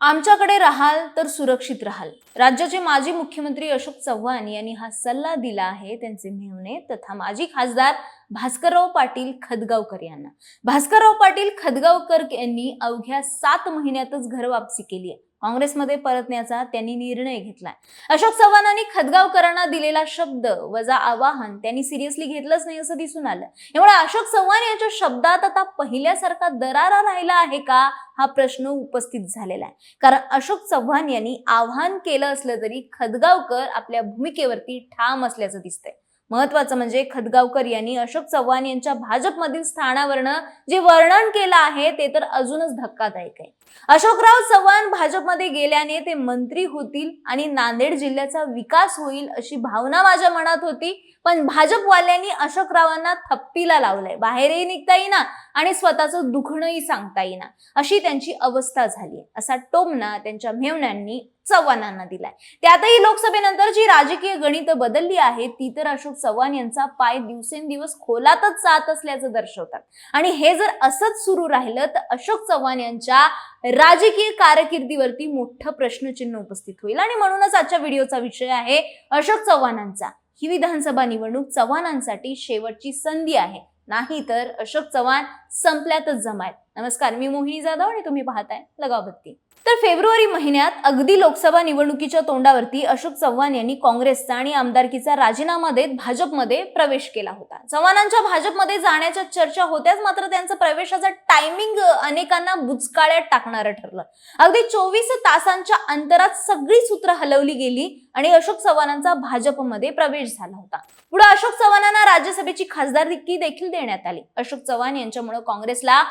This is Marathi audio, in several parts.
आमच्याकडे राहाल तर सुरक्षित राहाल. राज्याचे माजी मुख्यमंत्री अशोक चव्हाण यांनी हा सल्ला दिला आहे त्यांचे मेहणे तथा माजी खासदार भास्करराव पाटील खदगावकर यांना. भास्करराव पाटील खदगावकर यांनी अवघ्या सात महिन्यातच घरवापसी केली आहे. काँग्रेसमध्ये परतण्याचा त्यांनी निर्णय घेतलाय. अशोक चव्हाणांनी खदगावकरांना दिलेला शब्द वजा आवाहन त्यांनी सिरियसली घेतलंच नाही असं दिसून आलं. यामुळे अशोक चव्हाण यांच्या शब्दात आता पहिल्यासारखा दरारा राहिला आहे का? हा प्रश्न उपस्थित झालेला आहे. कारण अशोक चव्हाण यांनी आव्हान केलं असलं तरी खदगावकर आपल्या भूमिकेवरती ठाम असल्याचं दिसतंय. महत्वाचं म्हणजे खदगावकर यांनी अशोक चव्हाण यांच्या भाजपमधील स्थानावरनं जे वर्णन केलं आहे ते तर अजूनच धक्कादायक आहे. अशोकराव चव्हाण भाजपमध्ये गेल्याने ते मंत्री होतील आणि नांदेड जिल्ह्याचा विकास होईल अशी भावना माझ्या मनात होती पण भाजपवाल्यांनी अशोकरावांना थप्पीला लावलंय. बाहेरही निघता येईना आणि स्वतःचं दुखणंही सांगता येईना. अशी त्यांची अवस्था झाली असा टोमणा त्यांच्या मेवण्यांनी चव्हाणांना दिलाय. त्यातही लोकसभेनंतर जी राजकीय गणित बदलली आहेत ती तर अशोक चव्हाण यांचा पाय दिवसेंदिवस खोलातच जात असल्याचं दर्शवतात. आणि हे जर असंच सुरू राहिलं तर अशोक चव्हाण यांच्या राजकीय कारकिर्दीवरती मोठं प्रश्नचिन्ह उपस्थित होईल. आणि म्हणूनच आजच्या व्हिडिओचा विषय आहे अशोक चव्हाणांचा. ही विधानसभा निवडणूक चव्हाणांसाठी शेवटची संधी आहे. नाही तर अशोक चव्हाण संपल्यातच जमायत. नमस्कार मी मोहिनी जाधव आणि तुम्ही पाहताय लगावबत्ती तर फेब्रुवारी महिन्यात अगदी लोकसभा निवडणुकीच्या तोंडावरती अशोक चव्हाण यांनी काँग्रेसचा आणि आमदारकीचा राजीनामा देत भाजपमध्ये प्रवेश केला होता. चव्हाणांच्या भाजपमध्ये जाण्याच्या चर्चा होत्याच मात्र त्यांचा प्रवेशाचा टायमिंग अनेकांना बुचकाळ्यात टाकणारं ठरलं. अगदी चोवीस तासांच्या अंतरात सगळी सूत्र हलवली गेली आणि अशोक चव्हाणांचा भाजपमध्ये प्रवेश झाला होता. पुढे अशोक चव्हाणांना राज्यसभेची खासदारकी देखील देण्यात आली. अशोक चव्हाण यांच्यामुळे काँग्रेसला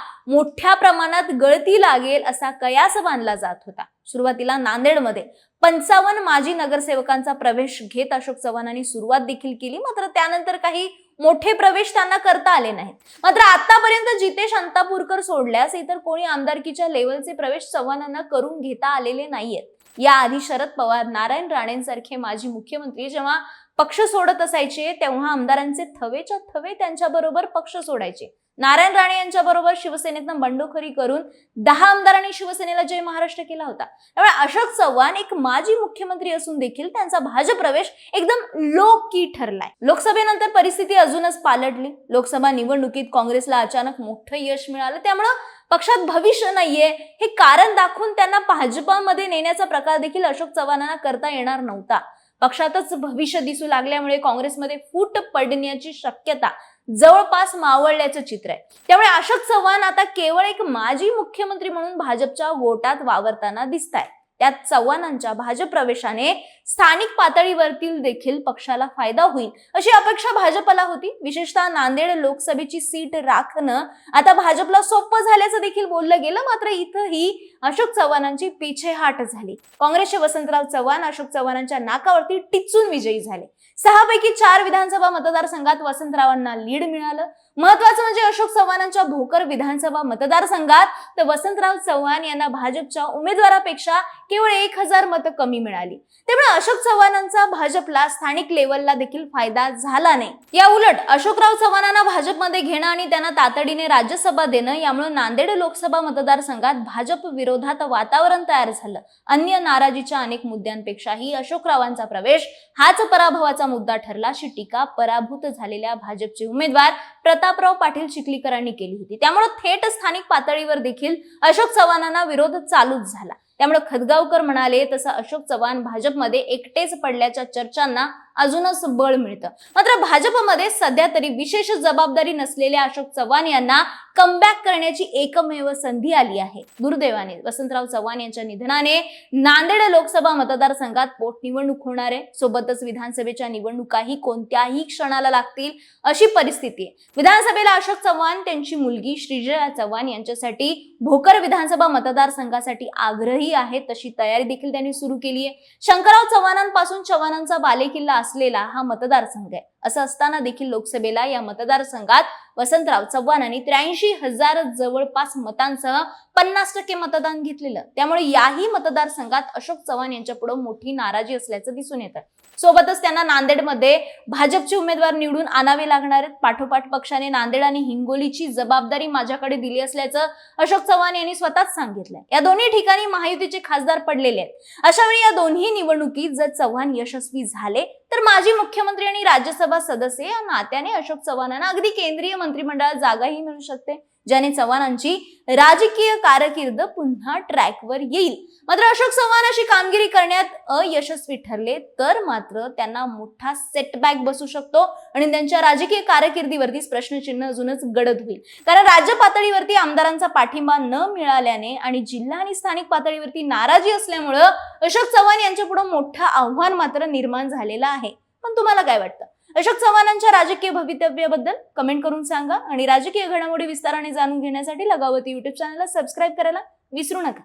मोठ्या प्रमाणात गळती लागेल असा कयास बांधला जात होता. सुरुवातीला नांदेडमध्ये पंचावन्न माजी नगरसेवकांचा प्रवेश घेत अशोक चव्हाणांनी सुरुवात देखील केली. मात्र त्यानंतर काही मोठे प्रवेश त्यांना करता आले नाहीत. मात्र आतापर्यंत जितेश अंतापूरकर सोडल्यास इतर कोणी आमदारकीच्या लेवलचे प्रवेश चव्हाणांना करून घेता आलेले नाहीयेत. याआधी शरद पवार नारायण राणेंसारखे माजी मुख्यमंत्री जेव्हा पक्ष सोडत असायचे तेव्हा आमदारांचे थवेच्या थवे त्यांच्याबरोबर पक्ष सोडायचे. नारायण राणे यांच्या बरोबर शिवसेनेतनं बंडखोरी करून दहा आमदारांनी शिवसेनेला जय महाराष्ट्र केला होता. त्यामुळे अशोक चव्हाण एक माजी मुख्यमंत्री असून देखील त्यांचा भाजप प्रवेश एकदम लो की ठरलाय. लोकसभेनंतर परिस्थिती अजूनच पालटली. लोकसभा निवडणुकीत काँग्रेसला अचानक मोठं यश मिळालं. त्यामुळं पक्षात भविष्य नाहीये. हे कारण दाखवून त्यांना भाजपामध्ये नेण्याचा प्रकार देखील अशोक चव्हाणांना करता येणार नव्हता. पक्षातच भविष्य दिसू लागल्यामुळे काँग्रेसमध्ये फूट पडण्याची शक्यता जवळपास मावळल्याचं चित्र आहे. त्यामुळे अशोक चव्हाण आता केवळ एक माजी मुख्यमंत्री म्हणून भाजपच्या गोटात वावरताना दिसत आहे त्यात चव्हाणांच्या भाजप प्रवेशाने स्थानिक पातळीवरतील देखील पक्षाला फायदा होईल अशी अपेक्षा भाजपला होती. विशेषतः नांदेड लोकसभेची सीट राखणं आता भाजपला सोपं झाल्याचं देखील बोललं गेलं. मात्र इथंही अशोक चव्हाणांची पिछेहाट झाली. काँग्रेसचे वसंतराव चव्हाण अशोक चव्हाणांच्या नाकावरती टिचून विजयी झाले. सहापैकी चार विधानसभा मतदारसंघात वसंतरावांना लीड मिळालं. महत्वाचं म्हणजे अशोक चव्हाणांच्या भोकर विधानसभा मतदारसंघात तर वसंतराव चव्हाण यांना भाजपच्या उमेदवारापेक्षा केवळ एक हजार मतं कमी मिळाली. त्यामुळे अशोक चव्हाणांचा भाजपला स्थानिक लेवलला देखील फायदा झाला नाही. या उलट अशोकराव चव्हाणांना भाजपमध्ये घेणं आणि त्यांना तातडीने राज्यसभा देणं यामुळे नांदेड लोकसभा मतदारसंघात भाजप विरोधात वातावरण तयार झालं. अन्य नाराजीच्या अनेक मुद्द्यांपेक्षाही अशोकरावांचा प्रवेश हाच पराभवाचा मुद्दा ठरला. अशी टीका पराभूत झालेल्या भाजपचे उमेदवार प्रतापराव पाटील चिखलीकरांनी केली होती. त्यामुळे थेट स्थानिक पातळीवर देखील अशोक चव्हाणांना विरोध चालूच झाला. त्यामुळे खदगावकर म्हणाले तसं अशोक चव्हाण भाजपमध्ये एकटेच पडल्याच्या चर्चांना अजूनच बळ मिळतं. मात्र भाजपमध्ये सध्या तरी विशेष जबाबदारी नसलेल्या अशोक चव्हाण यांना कमबॅक करण्याची एकमेव संधी आली आहे. दुर्दैवाने वसंतराव चव्हाण यांच्या निधनाने नांदेड लोकसभा मतदारसंघात पोटनिवडणूक होणार आहे. सोबतच विधानसभेच्या निवडणुकाही कोणत्याही क्षणाला लागतील अशी परिस्थिती आहे. विधानसभेला अशोक चव्हाण त्यांची मुलगी श्रीजया चव्हाण यांच्यासाठी भोकर विधानसभा मतदारसंघासाठी आग्रही आहे तशी तयारी देखील त्यांनी सुरू केली आहे. शंकरराव चव्हाणांपासून चव्हाणांचा बालेकिल्ला असलेला हा मतदारसंघ आहे. असं असताना देखील लोकसभेला या मतदारसंघात वसंतराव चव्हाणांनी त्र्याऐंशी हजार जवळपास मतांसह पन्नास टक्के मतदान घेतलेलं. त्यामुळे याही मतदारसंघात अशोक चव्हाण यांच्या पुढे मोठी नाराजी असल्याचं दिसून येतं सोबतच त्यांना नांदेडमध्ये भाजपचे उमेदवार निवडून आणावे लागणार आहेत. पाठोपाठ पक्षाने नांदेड आणि हिंगोलीची जबाबदारी माझ्याकडे दिली असल्याचं अशोक चव्हाण यांनी स्वतःच सांगितलंय. या दोन्ही ठिकाणी महायुतीचे खासदार पडलेले आहेत. अशा वेळी या दोन्ही निवडणुकीत जर चव्हाण यशस्वी झाले तर माजी मुख्यमंत्री आणि राज्यसभा सदस्य या नात्याने अशोक चव्हाणांना अगदी केंद्रीय मंत्रिमंडळात जागाही मिळू शकते ज्याने चव्हाणांची राजकीय कारकीर्द पुन्हा ट्रॅकवर येईल. मात्र अशोक चव्हाण अशी कामगिरी करण्यात अयशस्वी ठरले तर मात्र त्यांना मोठा सेटबॅक बसू शकतो आणि त्यांच्या राजकीय कारकिर्दीवरतीच प्रश्नचिन्ह अजूनच गडद होईल. कारण राज्य पातळीवरती आमदारांचा पाठिंबा न मिळाल्याने आणि जिल्हा आणि स्थानिक पातळीवरती नाराजी असल्यामुळं अशोक चव्हाण यांच्या पुढे मोठं आव्हान मात्र निर्माण झालेलं आहे. पण तुम्हाला काय वाटतं? अशोक चव्हाणांच्या राजकीय भवितव्याबद्दल कमेंट करून सांगा आणि राजकीय घडामोडी विस्ताराने जाणून घेण्यासाठी लगावती युट्यूब चॅनलला सबस्क्राईब करायला विसरू नका.